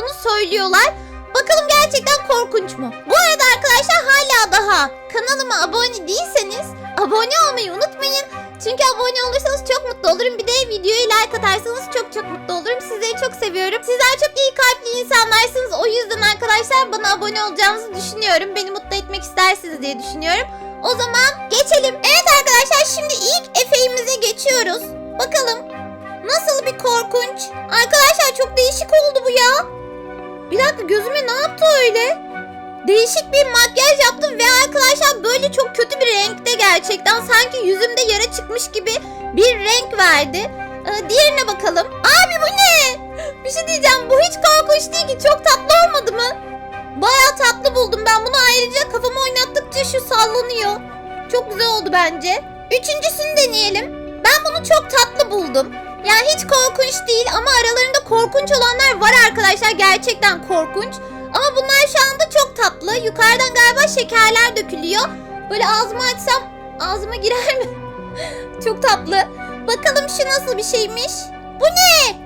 olduğunu söylüyorlar. Bakalım gerçekten korkunç mu? Bu arada arkadaşlar hala daha kanalıma abone değilseniz abone olmayı unutmayın. Çünkü abone olursanız çok mutlu olurum. Bir de videoyu like atarsanız çok çok mutlu olurum. Sizleri çok seviyorum. Sizler çok iyi kalpli insanlarsınız. O yüzden arkadaşlar bana abone olacağınızı düşünüyorum. Beni mutlu etmek istersiniz diye düşünüyorum. O zaman geçelim. Evet arkadaşlar şimdi ilk efeğimize geçiyoruz. Bakalım nasıl bir korkunç. Arkadaşlar çok değişik oldu bu ya. Bir dakika gözüme ne yaptı öyle? Değişik bir makyaj yaptım ve arkadaşlar böyle çok kötü bir renkte gerçekten. Sanki yüzümde yara çıkmış gibi bir renk verdi. Ee, diğerine bakalım. Abi bu ne? Bir şey diyeceğim bu hiç korkunç değil ki. Çok tatlı olmadı mı? Baya tatlı buldum. Ben bunu ayrıca kafamı oynattıkça şu sallanıyor. Çok güzel oldu bence. Üçüncüsünü deneyelim. Ben bunu çok tatlı buldum. Yani hiç korkunç değil ama aralarında korkunç olanlar var arkadaşlar. Gerçekten korkunç. Ama bunlar şu anda çok tatlı. Yukarıdan galiba şekerler dökülüyor. Böyle ağzımı açsam ağzıma girer mi? çok tatlı. Bakalım şu nasıl bir şeymiş. Bu ne?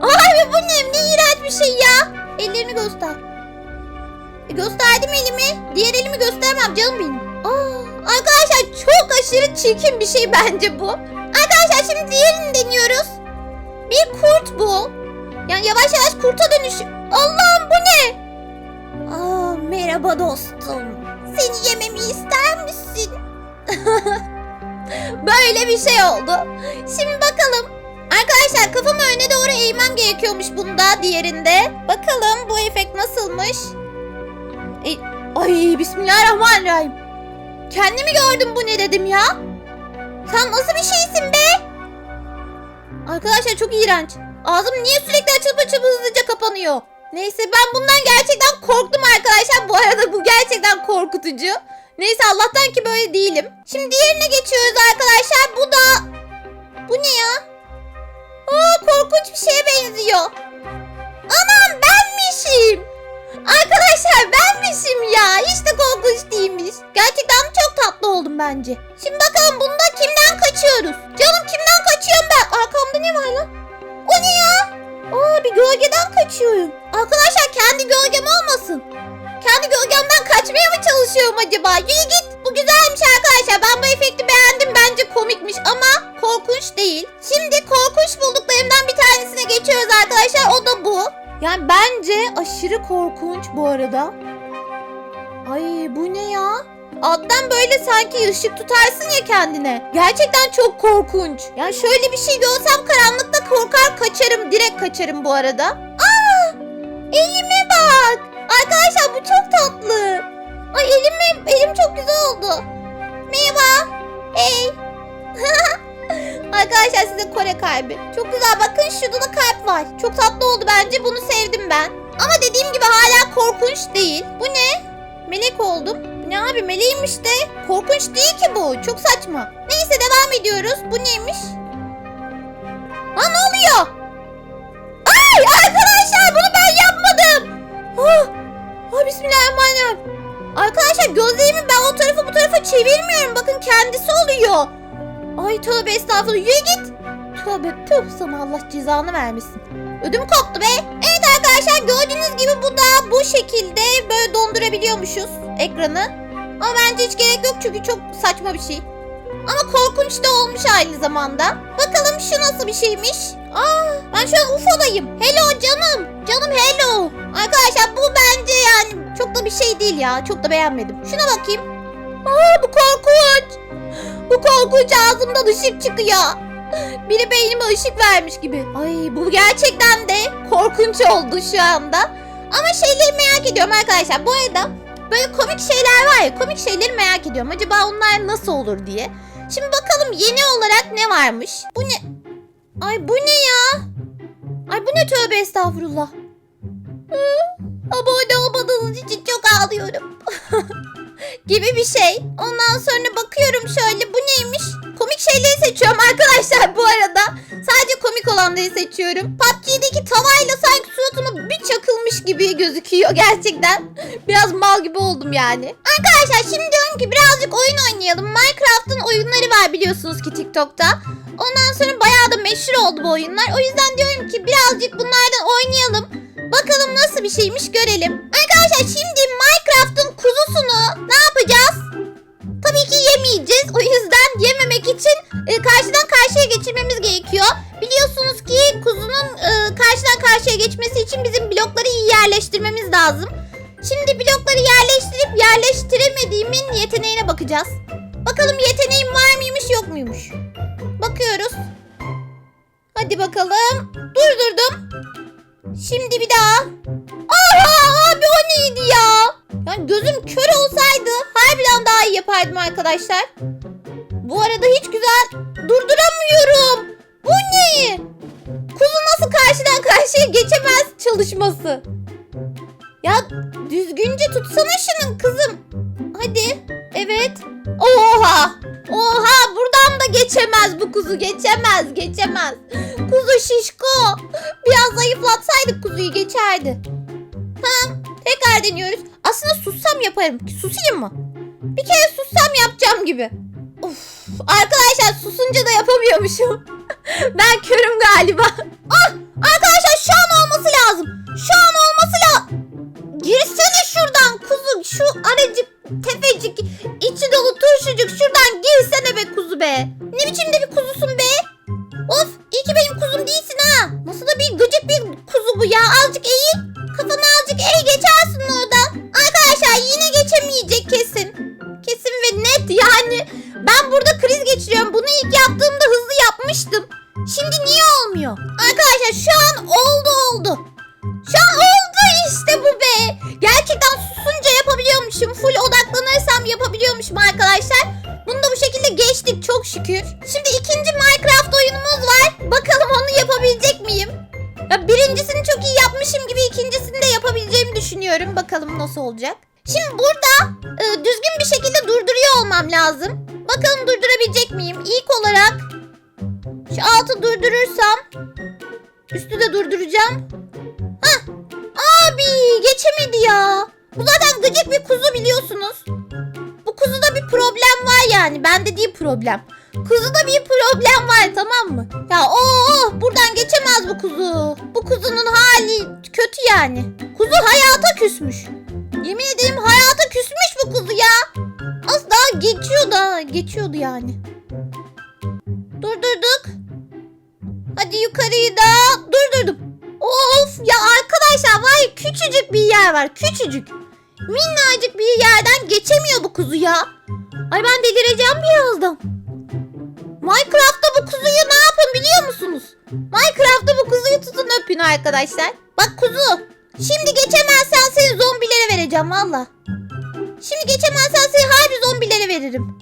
Abi bu ne? Ne iğrenç bir şey ya. Ellerini göster. E, gösterdim elimi. Diğer elimi göstermem canım benim. Aa, arkadaşlar çok aşırı çirkin bir şey bence bu. Arkadaşlar şimdi diğerini deniyoruz. Bir kurt bu. Yani yavaş yavaş kurta dönüş. Allah'ım bu ne? Aa, merhaba dostum. Seni yememi ister misin? Böyle bir şey oldu. Şimdi bakalım. Arkadaşlar kafamı öne doğru eğmem gerekiyormuş bunda diğerinde. Bakalım bu efekt nasılmış? E, ay bismillahirrahmanirrahim. Kendimi gördüm bu ne dedim ya? Sen nasıl bir şeysin be? Arkadaşlar çok iğrenç. Ağzım niye sürekli açılıp açılıp hızlıca kapanıyor? Neyse ben bundan gerçekten korktum arkadaşlar. Bu arada bu gerçekten korkutucu. Neyse Allah'tan ki böyle değilim. Şimdi diğerine geçiyoruz arkadaşlar. Bu da... Bu ne ya? Aa korkunç bir şeye benziyor. Anam benmişim. Arkadaşlar benmişim ya. Hiç de korkunç değilmiş. Gerçekten çok tatlı oldum bence. Şimdi bakalım bunda kimden kaçıyoruz? Canım kimden kaçıyorum ben? Arkamda ne var lan? O ne ya? Aa bir gölgeden kaçıyorum. Arkadaşlar kendi gölgem olmasın. Kendi gölgemden kaçmaya mı çalışıyorum acaba? Yürü git. Bu güzelmiş arkadaşlar. Ben bu efekti beğendim. Bence komikmiş ama korkunç değil. Şimdi korkunç bulduklarımdan bir tanesine geçiyoruz arkadaşlar. O da. Yani bence aşırı korkunç bu arada. Ay bu ne ya? Alttan böyle sanki ışık tutarsın ya kendine. Gerçekten çok korkunç. Yani şöyle bir şey görsem karanlıkta korkar kaçarım. Direkt kaçarım bu arada. Aa! Elime bak. Arkadaşlar bu çok tatlı. Ay elim elim çok güzel oldu. Merhaba. Hey. Arkadaşlar size Kore kalbi. Çok güzel bakın şurada da kalp var. Çok tatlı oldu bence bunu sevdim ben. Ama dediğim gibi hala korkunç değil. Bu ne? Melek oldum. Ne abi meleğim işte. Korkunç değil ki bu. Çok saçma. Neyse devam ediyoruz. Bu neymiş? Ha ne oluyor? Ay arkadaşlar bunu ben yapmadım. Oh, oh bismillahirrahmanirrahim. Arkadaşlar gözlerimi ben o tarafa bu tarafa çevirmiyorum. Bakın kendisi oluyor. Ay tövbe estağfurullah. Yürü git. Tövbe tüh sana Allah cezanı vermesin. Ödüm koptu be. Evet arkadaşlar gördüğünüz gibi bu da bu şekilde böyle dondurabiliyormuşuz ekranı. Ama bence hiç gerek yok çünkü çok saçma bir şey. Ama korkunç da olmuş aynı zamanda. Bakalım şu nasıl bir şeymiş. Aa, ben şu an UFO'dayım. Hello canım. Canım hello. Arkadaşlar bu bence yani çok da bir şey değil ya. Çok da beğenmedim. Şuna bakayım. Aa bu korkunç. Bu korkunç ağzımdan ışık çıkıyor. Biri beynime ışık vermiş gibi. Ay bu gerçekten de korkunç oldu şu anda. Ama şeyleri merak ediyorum arkadaşlar. Bu arada böyle komik şeyler var ya komik şeyleri merak ediyorum. Acaba onlar nasıl olur diye. Şimdi bakalım yeni olarak ne varmış. Bu ne? Ay bu ne ya? Ay bu ne tövbe estağfurullah. Hı, Abone olmadığınız için çok ağlıyorum. gibi bir şey. Ondan sonra bakıyorum şöyle bu neymiş? Komik şeyleri seçiyorum arkadaşlar bu arada. Sadece komik olanları seçiyorum. PUBG'deki tavayla sanki suratıma bir çakılmış gibi gözüküyor gerçekten. Biraz mal gibi oldum yani. Arkadaşlar şimdi diyorum ki birazcık oyun oynayalım. Minecraft'ın oyunları var biliyorsunuz ki TikTok'ta. Ondan sonra bayağı da meşhur oldu bu oyunlar. O yüzden diyorum ki birazcık bunlardan oynayalım. Bakalım nasıl bir şeymiş görelim. Arkadaşlar şimdi Kuzusunu ne yapacağız? Tabii ki yemeyeceğiz. O yüzden yememek için e, karşıdan karşıya geçirmemiz gerekiyor. Biliyorsunuz ki kuzunun e, karşıdan karşıya geçmesi için bizim blokları iyi yerleştirmemiz lazım. Şimdi blokları yerleştirip yerleştiremediğimin yeteneğine bakacağız. Bakalım yeteneğim var mıymış yok muymuş? Bakıyoruz. Hadi bakalım. Durdurdum. Şimdi bir daha. Aha abi o neydi ya? Yani gözüm kör olsaydı harbiden daha iyi yapardım arkadaşlar. Bu arada hiç güzel durduramıyorum. Bu ne? Kuzu nasıl karşıdan karşıya geçemez çalışması. Ya düzgünce tutsana şunun kızım. Hadi. Evet. Oha. Oha buradan da geçemez bu kuzu. Geçemez geçemez. Kuzu şişko. Biraz zayıflatsaydık kuzuyu geçerdi. Tamam. Tekrar deniyoruz. Aslında sussam yaparım. Susayım mı? Bir kere sussam yapacağım gibi. Of. Arkadaşlar susunca da yapamıyormuşum. ben körüm galiba. Ah! Arkadaşlar şu an olması lazım. Şu an olması lazım. Girsene şuradan kuzu. Şu aracık tefecik içi dolu turşucuk şuradan girsene be kuzu be. Ne biçimde bir kuzusun Net yani. Ben burada kriz geçiriyorum. Bunu ilk yaptığımda hızlı yapmıştım. Şimdi niye olmuyor? Arkadaşlar şu an oldu oldu. Şu an oldu işte bu be. Gerçekten susunca yapabiliyormuşum. Full odaklanırsam yapabiliyormuşum arkadaşlar. Bunu da bu şekilde geçtik çok şükür. Şimdi ikinci Minecraft oyunumuz var. Bakalım onu yapabilecek miyim? Ya birincisini çok iyi yapmışım gibi ikincisini de yapabileceğimi düşünüyorum. Bakalım nasıl olacak. Şimdi burada e, düzgün bir şekilde durduruyor olmam lazım. Bakalım durdurabilecek miyim? İlk olarak şu altı durdurursam üstü de durduracağım. Hah. Abi geçemedi ya. Bu zaten gıcık bir kuzu biliyorsunuz. Bu kuzuda bir problem var yani. Bende değil problem. Kuzuda bir problem var tamam mı? Ya o buradan geçemez bu kuzu. Bu kuzunun hali kötü yani. Kuzu hayata küsmüş. Yemin Az daha geçiyor da geçiyordu yani. Durdurduk. Hadi yukarıyı da durdurdum. Of ya arkadaşlar var ya küçücük bir yer var küçücük. Minnacık bir yerden geçemiyor bu kuzu ya. Ay ben delireceğim birazdan. Minecraft'ta bu kuzuyu ne yapın biliyor musunuz? Minecraft'ta bu kuzuyu tutun öpün arkadaşlar. Bak kuzu. Şimdi geçemezsen seni zombilere vereceğim valla. Şimdi geçemezsen seni harbi zombilere veririm.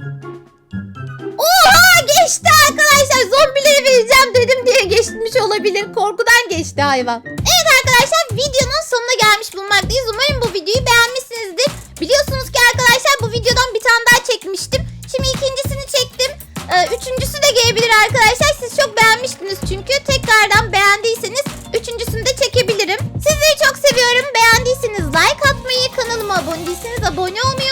Oha geçti arkadaşlar. Zombilere vereceğim dedim diye geçmiş olabilir. Korkudan geçti hayvan. Evet arkadaşlar videonun sonuna gelmiş bulunmaktayız. Umarım bu videoyu beğenmişsinizdir. Biliyorsunuz ki arkadaşlar bu videodan bir tane daha çekmiştim. Şimdi ikincisini çektim. Ee, üçüncüsü de gelebilir arkadaşlar. Siz çok beğenmiştiniz çünkü. Tekrardan kanalıma abone değilseniz abone olmayı